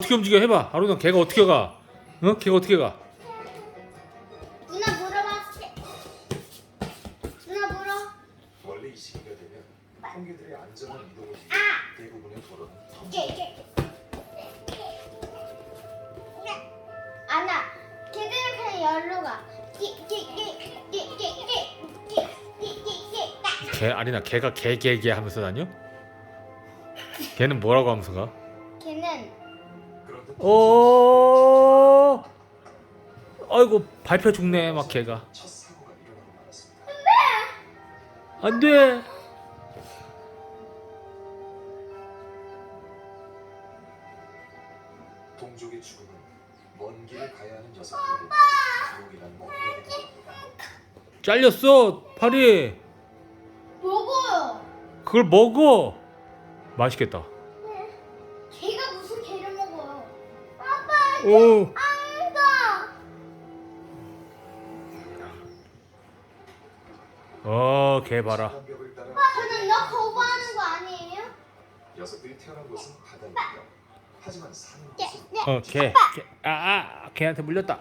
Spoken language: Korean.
어떻게 움직여 해봐. 아로나 걔가 어떻게 가? 어? 걔가 어떻게 가? 누나 물어봐. 누나 물어. 원래 이 시기가 되면 콩개들의 안전한 이동을 위해 아! 대부분의 도로는 이게 이게. 안나. 걔들은 그냥 열로 가. 끼끼끼끼끼끼끼끼끼끼 걔 아리나 걔가 개개개 하면서 다녀? 걔는 뭐라고 하면서 가? 걔는 어. 아이고 밟혀 죽네 막 걔가. 안 돼. 동족의 죽음은 먼 길을 가야 하는 녀석들에게 되는 겁니다. 잘렸어 팔이. 먹어요. 그걸 먹어. 맛있겠다. 오. 어, 개 봐라. 벽을 따라 저는 너 거부하는 거 아니에요? 녀석들이 태어난 곳은 바다입니다. 하지만 산 곳은 어, 개. 개. 아, 아, 개한테 물렸다.